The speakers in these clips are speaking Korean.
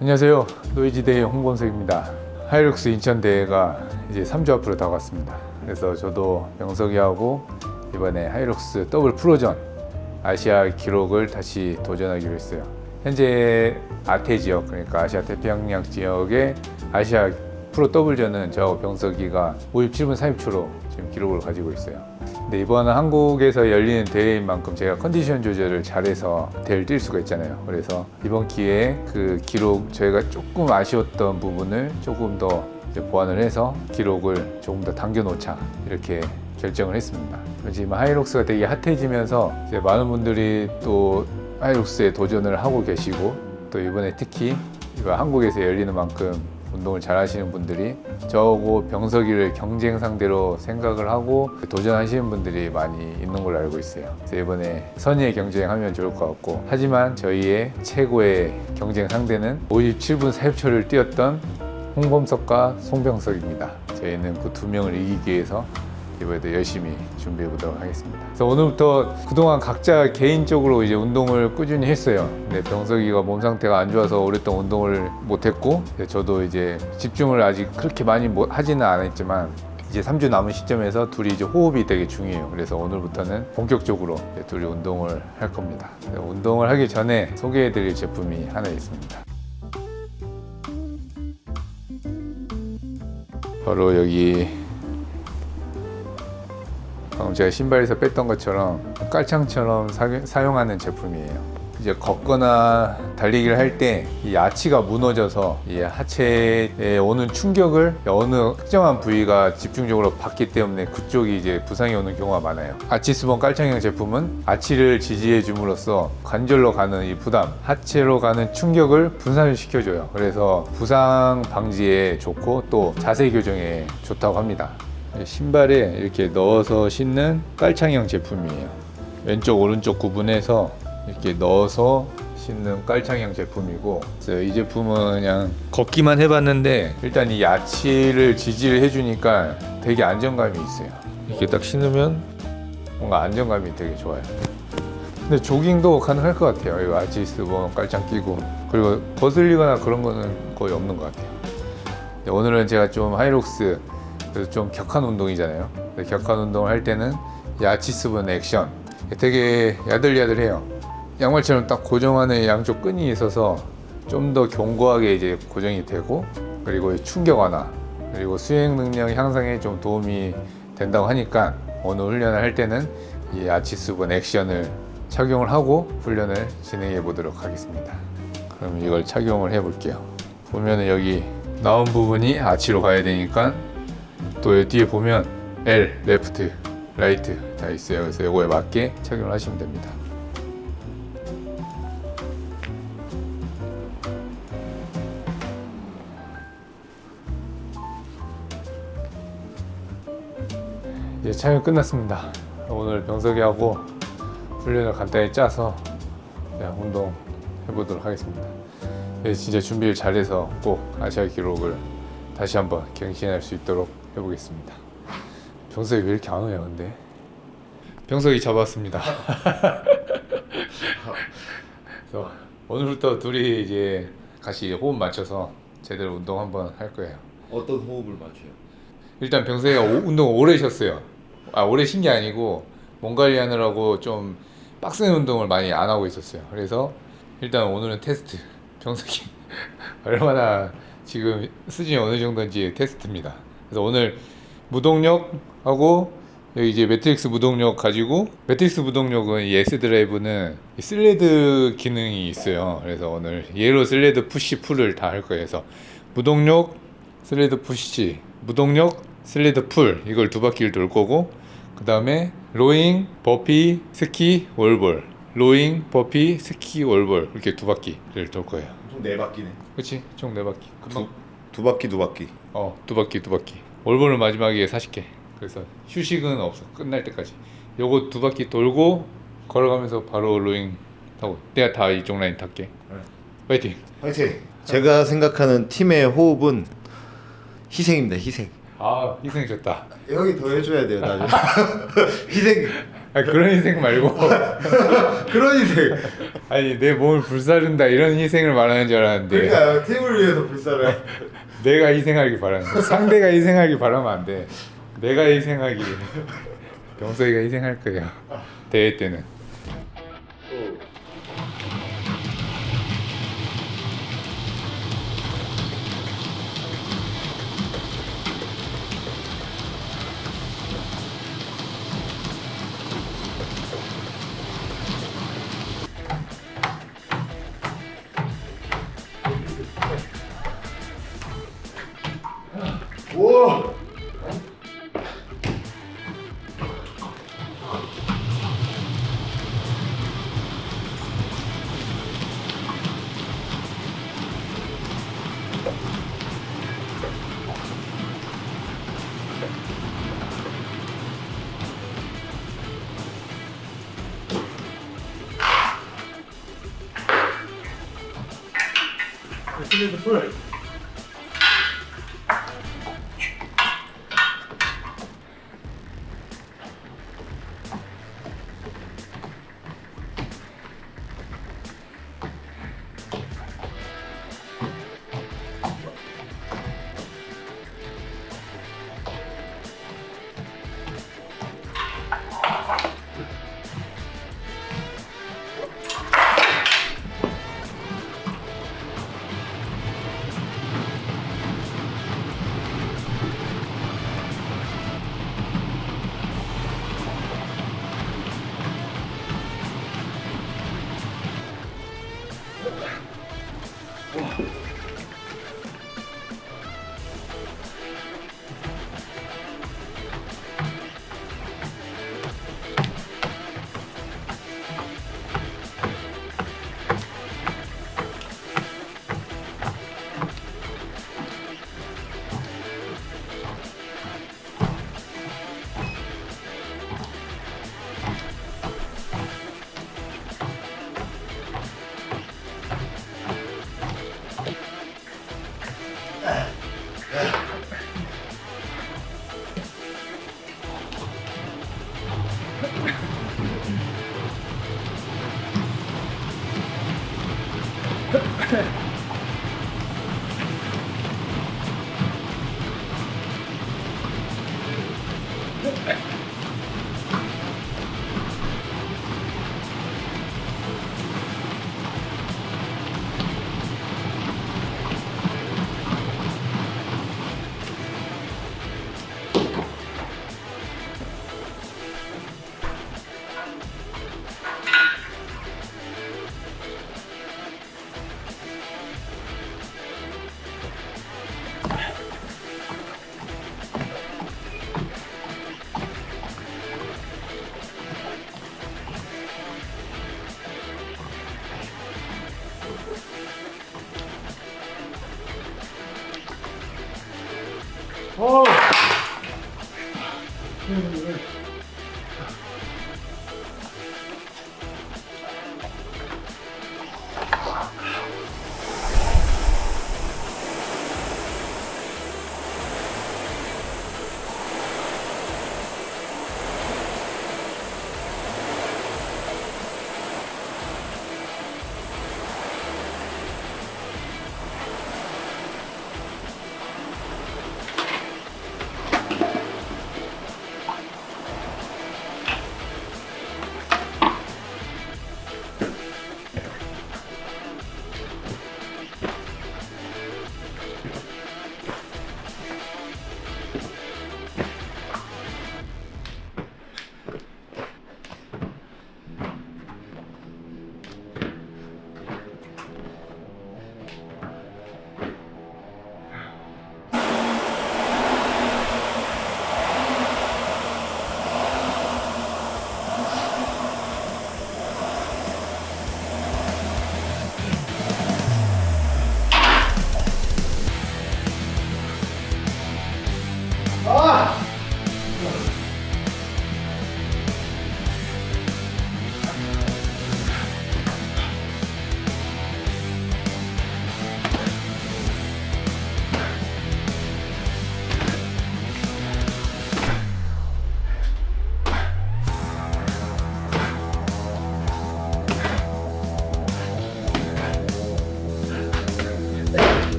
안녕하세요. 노이지대의 홍범석입니다. 하이룩스 인천 대회가 이제 3주 앞으로 다가왔습니다. 그래서 저도 명석이하고 이번에 하이룩스 더블 프로전 아시아 기록을 다시 도전하기로 했어요. 현재 아태 지역, 그러니까 아시아 태평양 지역의 아시아 프로 더블전은 저하고 병석이가 57분 40초로 지금 기록을 가지고 있어요. 근데 이번은 한국에서 열리는 대회인 만큼 제가 컨디션 조절을 잘해서 대회를 뛸 수가 있잖아요. 그래서 이번 기회에 그 기록 저희가 조금 아쉬웠던 부분을 조금 더 보완을 해서 기록을 조금 더 당겨놓자 이렇게 결정을 했습니다. 지금 하이록스가 되게 핫해지면서 이제 많은 분들이 또 하이록스에 도전을 하고 계시고 또 이번에 특히 이번 한국에서 열리는 만큼 운동을 잘 하시는 분들이 저하고 병석이를 경쟁 상대로 생각을 하고 도전하시는 분들이 많이 있는 걸로 알고 있어요. 그래서 이번에 선의의 경쟁하면 좋을 것 같고 하지만 저희의 최고의 경쟁 상대는 57분 40초를 뛰었던 홍범석과 송병석입니다. 저희는 그 두 명을 이기기 위해서 이번에도 열심히 준비해 보도록 하겠습니다. 그래서 오늘부터 그동안 각자 개인적으로 이제 운동을 꾸준히 했어요. 근데 병석이가 몸 상태가 안 좋아서 오랫동안 운동을 못 했고 저도 이제 집중을 아직 그렇게 많이 못 하지는 않았지만 이제 3주 남은 시점에서 둘이 이제 호흡이 되게 중요해요. 그래서 오늘부터는 본격적으로 둘이 운동을 할 겁니다. 운동을 하기 전에 소개해 드릴 제품이 하나 있습니다. 바로 여기 제가 신발에서 뺐던 것처럼 깔창처럼 사, 사용하는 제품이에요. 이제 걷거나 달리기를 할 때 이 아치가 무너져서 이 하체에 오는 충격을 어느 특정한 부위가 집중적으로 받기 때문에 그쪽이 이제 부상이 오는 경우가 많아요. 아치 스본 깔창형 제품은 아치를 지지해 줌으로써 관절로 가는 이 부담, 하체로 가는 충격을 분산을 시켜줘요. 그래서 부상 방지에 좋고 또 자세 교정에 좋다고 합니다. 신발에 이렇게 넣어서 신는 깔창형 제품이에요. 왼쪽 오른쪽 구분해서 이렇게 넣어서 신는 깔창형 제품이고 이 제품은 그냥 걷기만 해봤는데 일단 이 야치를 지지를 해주니까 되게 안정감이 있어요. 이렇게 딱 신으면 뭔가 안정감이 되게 좋아요. 근데 조깅도 가능할 것 같아요. 이거 아치스 뭐 깔창 끼고 그리고 거슬리거나 그런 거는 거의 없는 것 같아요. 네, 오늘은 제가 좀 하이록스 그래서 좀 격한 운동이잖아요. 격한 운동을 할 때는 야치스분 액션 되게 야들야들해요. 양말처럼 딱 고정하는 양쪽 끈이 있어서 좀 더 견고하게 이제 고정이 되고 그리고 이 충격 완화 그리고 수행 능력 향상에 좀 도움이 된다고 하니까 오늘 훈련을 할 때는 이 아치스분 액션을 착용을 하고 훈련을 진행해 보도록 하겠습니다. 그럼 이걸 착용을 해 볼게요. 보면은 여기 나온 부분이 아치로 가야 되니까 또 뒤에 보면 L, 레프트, 라이트 다 있어요. 그래서 이거에 맞게 착용을 하시면 됩니다. 이제 촬영 끝났습니다. 오늘 병석이하고 훈련을 간단히 짜서 운동 해보도록 하겠습니다. 네, 진짜 준비를 잘해서 꼭 아시아 기록을 다시 한번 갱신할 수 있도록 해보겠습니다. 병석이 왜 이렇게 안 오냐 근데? 병석이 잡았습니다. 그래서 오늘부터 둘이 이제 같이 호흡 맞춰서 제대로 운동 한번 할 거예요. 어떤 호흡을 맞춰요? 일단 병석이가 오- 운동 오래 쉬었어요. 아 오래 쉰 게 아니고 몸 관리하느라고 좀 빡센 운동을 많이 안 하고 있었어요. 그래서 일단 오늘은 테스트. 병석이 얼마나 지금 수준이 어느 정도인지 테스트입니다. 그래서 오늘 무동력하고 여기 이제 매트릭스 무동력 가지고 매트릭스 무동력은 이 S 드라이브는 이 슬레드 기능이 있어요. 그래서 오늘 얘로 슬레드 푸시 풀을 다 할 거예요. 그래서 무동력 슬레드 푸시, 무동력 슬레드 풀 이걸 두 바퀴를 돌 거고 그 다음에 로잉, 버피, 스키, 월볼, 로잉, 버피, 스키, 월볼 이렇게 두 바퀴를 돌 거예요. 총 네 바퀴네. 그렇지? 총 네 바퀴. 두, 두 바퀴 두 바퀴. 어, 두 바퀴 두 바퀴. 월볼은 마지막에 40개. 그래서 휴식은 없어. 끝날 때까지. 요거 두 바퀴 돌고 걸어가면서 바로 로잉 타고 내가 다 이쪽 라인 탈게. 네. 파이팅. 화이팅. 제가 생각하는 팀의 호흡은 희생입니다. 희생. 아, 희생 좋다. 형이 더 해줘야 돼요. 나중에. 희생. 아 그런 희생 말고 그런 희생. 아니 내 몸을 불사른다 이런 희생을 말하는 줄 알았는데 그러니까 팀을 위해서 불사를. 내가 희생하기 바라는 거 상대가 희생하기 바라면 안 돼. 내가 희생하기 병석이가 희생할 거야. 대회 때는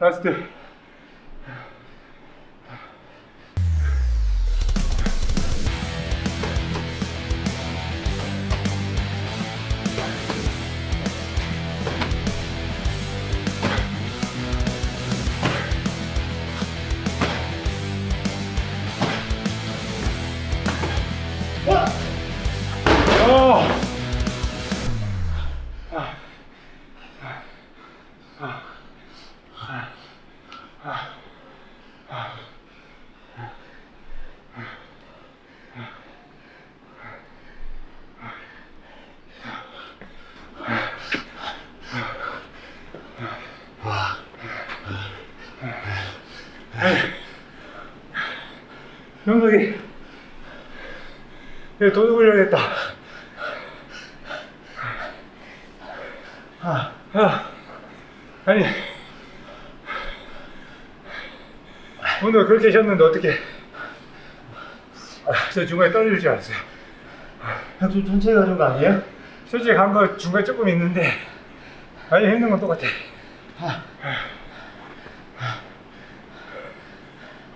라스 영석이 얘 도둑 걸려야겠다. 아, 아, 아니 오늘 그렇게 쉬었는데 어떻게 아, 저 중간에 떨어질 줄 알았어요. 형좀 천천히 가는 거 아니에요? 솔직히 간 거 중간에 조금 있는데 아니 힘든 건 똑같아.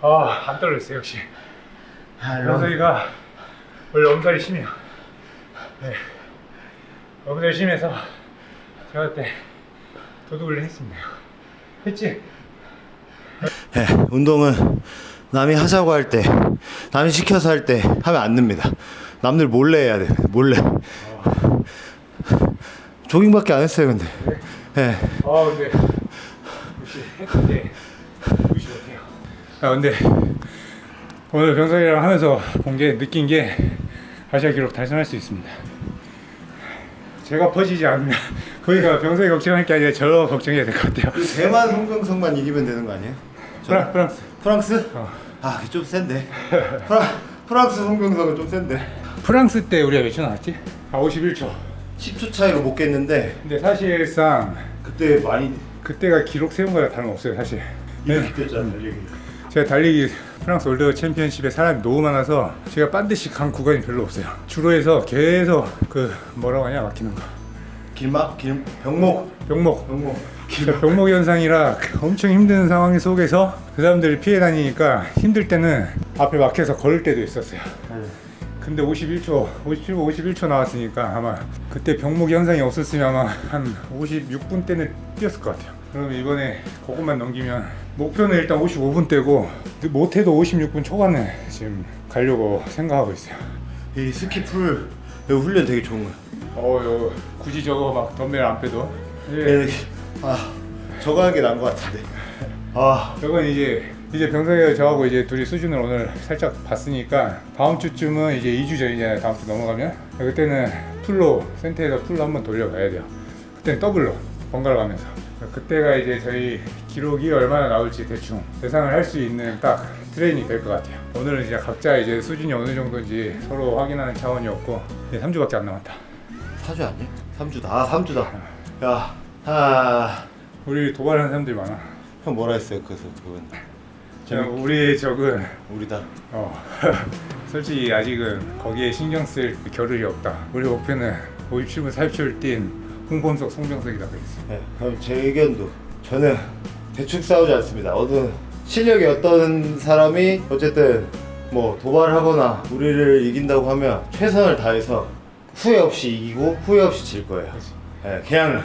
아 안 떨어졌어요 역시 아, 영석이가 원래 엄살이 심해요. 네. 엄살이 심해서 제가 그때 도둑을 했습니다. 했지? 네, 운동은 남이 하자고 할 때, 남이 시켜서 할 때 하면 안 됩니다. 남들 몰래 해야 돼, 몰래. 조깅밖에 안 했어요, 근데. 네. 아 근데 역시 했는데 무시 못해요. 아 근데 오늘 병석이랑 하면서 본 게 느낀 게 아시아 기록 달성할 수 있습니다. 제가 퍼지지 않으면 거기가 병석이 걱정할 게 아니라 저 걱정해야 될 것 같아요. 대만 송병성만 이기면 되는 거 아니에요? 프랑, 프랑스. 프랑스? 어. 아, 그게 좀 센데. 프랑, 프랑스 송병성은 좀 센데. 프랑스 때 우리가 몇 초 나왔지? 아 51초. 10초 차이로 못 깼는데 근데 사실상 그때 많이 그때가 기록 세운 거랑 다름없어요 사실 네. 뛰었잖아, 달리기. 제가 달리기 프랑스 월드 챔피언십에 사람이 너무 많아서 제가 반드시 간 구간이 별로 없어요 주로 해서 계속 그 뭐라고 하냐 막히는 거 길막, 길, 병목. 병목 병목. 그 병목 현상이라 엄청 힘든 상황 속에서 그 사람들이 피해 다니니까 힘들 때는 앞에 막혀서 걸을 때도 있었어요 근데 51초, 57분 51초 나왔으니까 아마 그때 병목 현상이 없었으면 아마 한 56분 때는 뛰었을 것 같아요. 그러면 이번에 그것만 넘기면 목표는 일단 55분 때고 못해도 56분 초반에 지금 가려고 생각하고 있어요. 이 스키풀 이거 훈련 되게 좋은 거야. 어, 요 굳이 저거 막 덤벨 안 빼도. 예, 이렇게 아 저거 하는 게 나은 것 같은데. 아 저건 이제 이제 병석이가 저하고 이제 둘이 수준을 오늘 살짝 봤으니까 다음 주쯤은 이제 2주 전이잖아요. 다음 주 넘어가면 그때는 풀로 센터에서 풀로 한번 돌려가야 돼요. 그때는 더블로 번갈아 가면서 그때가 이제 저희 기록이 얼마나 나올지 대충 예상을 할 수 있는 딱 트레이닝 될 것 같아요. 오늘은 이제 각자 이제 수준이 어느 정도인지 서로 확인하는 차원이었고 이제 3주밖에 안 남았다. 사주 아니야? 삼주다. 아 삼주다. 야, 아, 우리 도발하는 사람들이 많아. 형 뭐라 했어요? 그래서 그건 그냥 우리 적은 우리다. 어 솔직히 아직은 거기에 신경 쓸 겨를이 없다. 우리 목표는 57분 40초를 뛴 홍범석 송병석이다 그랬어. 네, 그럼 제 의견도 저는 대충 싸우지 않습니다. 어떤 실력이 어떤 사람이 어쨌든 뭐 도발하거나 우리를 이긴다고 하면 최선을 다해서 후회 없이 이기고 후회 없이 질 거예요. 네, 그냥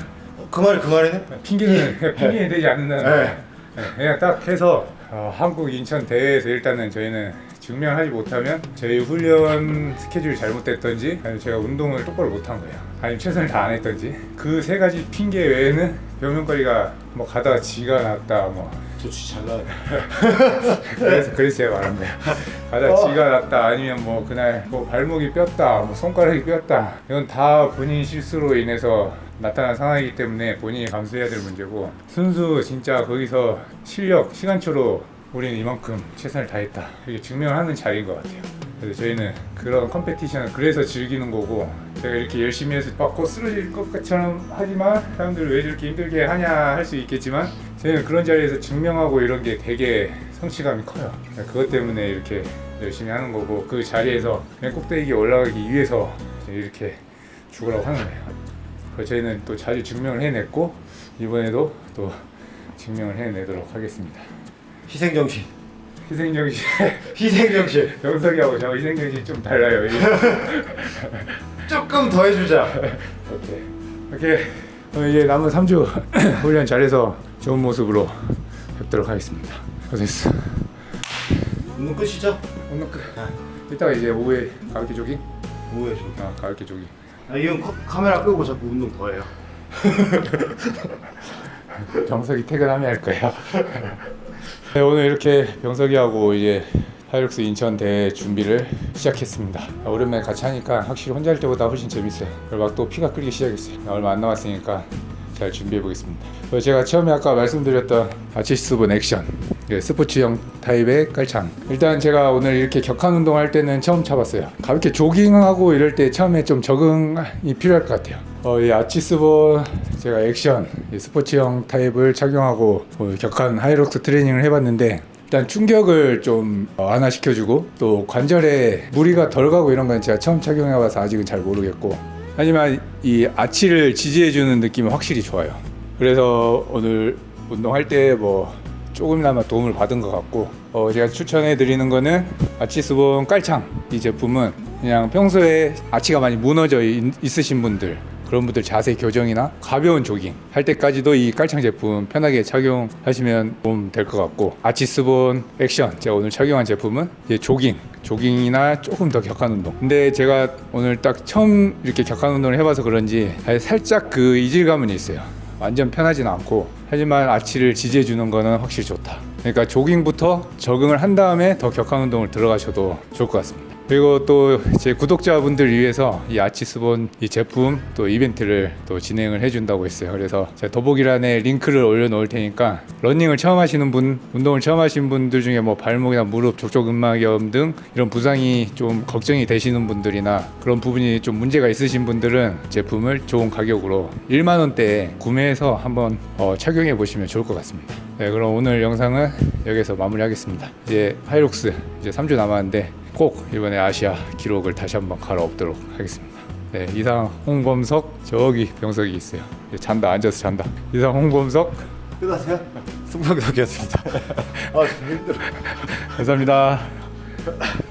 그 말이 그 말이네. 핑계는 그냥 핑계는 되지 않는다는 네. 네, 그냥 딱 해서 어, 한국 인천 대회에서 일단은 저희는 증명하지 못하면 저희 훈련 스케줄이 잘못됐던지 아니면 제가 운동을 똑바로 못한 거예요 아니면 최선을 다 안 했던지. 그 세 가지 핑계 외에는 병명거리가 뭐 가다가 지가 났다 뭐. 조치 잘 나네. 그래서 그래서 제가 말한 거예요 가다가 지가 났다 아니면 뭐 그날 뭐 발목이 뼈다 뭐 손가락이 뼈다. 이건 다 본인 실수로 인해서 나타난 상황이기 때문에 본인이 감수해야 될 문제고. 순수 진짜 거기서 실력 시간초로 우리는 이만큼 최선을 다했다. 이렇게 증명하는 자리인 것 같아요. 그래서 저희는 그런 컴페티션을 그래서 즐기는 거고 제가 이렇게 열심히 해서 막곧 쓰러질 것처럼 하지만 사람들이 왜 저렇게 힘들게 하냐 할 수 있겠지만 저희는 그런 자리에서 증명하고 이런 게 되게 성취감이 커요. 그것 때문에 이렇게 열심히 하는 거고 그 자리에서 맨 꼭대기에 올라가기 위해서 이렇게 죽으라고 하는 거예요. 그래서 저희는 또 자주 증명을 해냈고 이번에도 또 증명을 해내도록 하겠습니다 희생정신. 희생정신 희생정신. 병석이하고 저 희생정신이 좀 달라요 이게. 조금 더 해주자. 오케이. 오케이. 어, 이제 남은 3주 훈련 잘해서 좋은 모습으로 뵙도록 하겠습니다. 고생했어. 운동 끝이죠? 오늘 끝. 이따가 이제 오후에 가을길 조깅? 뭐해 저. 아, 가을길 조깅. 아, 카- 카메라 끄고 자꾸 운동 더 해요. 병석이 퇴근하면 할 거예요. 네, 오늘 이렇게 병석이하고 이제 하이룩스 인천 대회 준비를 시작했습니다. 아, 오랜만에 같이 하니까 확실히 혼자 할 때보다 훨씬 재밌어요. 그리고 막 또 피가 끓기 시작했어요. 얼마 안 남았으니까 잘 준비해 보겠습니다. 제가 처음에 아까 말씀드렸던 아치스본 액션 예, 스포츠형 타입의 깔창. 일단 제가 오늘 이렇게 격한 운동할 때는 처음 차봤어요. 가볍게 조깅하고 이럴 때 처음에 좀 적응이 필요할 것 같아요. 어, 이 아치스본 제가 액션 이 스포츠형 타입을 착용하고 어, 격한 하이록스 트레이닝을 해봤는데 일단 충격을 좀 어, 완화시켜주고 또 관절에 무리가 덜 가고 이런 건 제가 처음 착용해봐서 아직은 잘 모르겠고 하지만 이 아치를 지지해주는 느낌은 확실히 좋아요. 그래서 오늘 운동할 때 뭐 조금이나마 도움을 받은 것 같고 어, 제가 추천해 드리는 거는 아치스본 깔창 이 제품은 그냥 평소에 아치가 많이 무너져 있, 있으신 분들 그런 분들 자세 교정이나 가벼운 조깅 할 때까지도 이 깔창 제품 편하게 착용하시면 도움 될 것 같고 아치스본 액션 제가 오늘 착용한 제품은 이제 조깅 조깅이나 조금 더 격한 운동. 근데 제가 오늘 딱 처음 이렇게 격한 운동을 해봐서 그런지 살짝 그 이질감은 있어요 완전 편하진 않고 하지만 아치를 지지해 주는 거는 확실히 좋다. 그러니까 조깅부터 적응을 한 다음에 더 격한 운동을 들어가셔도 좋을 것 같습니다. 그리고 또 제 구독자분들 위해서 이 아치스본 이 제품 또 이벤트를 또 진행을 해준다고 했어요. 그래서 제가 더보기란에 링크를 올려놓을 테니까 러닝을 처음 하시는 분, 운동을 처음 하신 분들 중에 뭐 발목이나 무릎, 족저근막염 등 이런 부상이 좀 걱정이 되시는 분들이나 그런 부분이 좀 문제가 있으신 분들은 제품을 좋은 가격으로 1만 원대에 구매해서 한번 어, 착용해 보시면 좋을 것 같습니다. 네, 그럼 오늘 영상은 여기서 마무리하겠습니다. 이제 하이록스 이제 3주 남았는데 꼭 이번에 아시아 기록을 다시 한번 갈아엎도록 하겠습니다. 네, 이상 홍범석 저기 병석이 있어요. 잔다 앉아서 잔다. 이상 홍범석 끝나세요? 승부덕이었습니다. 아, 좀 힘들어. 감사합니다.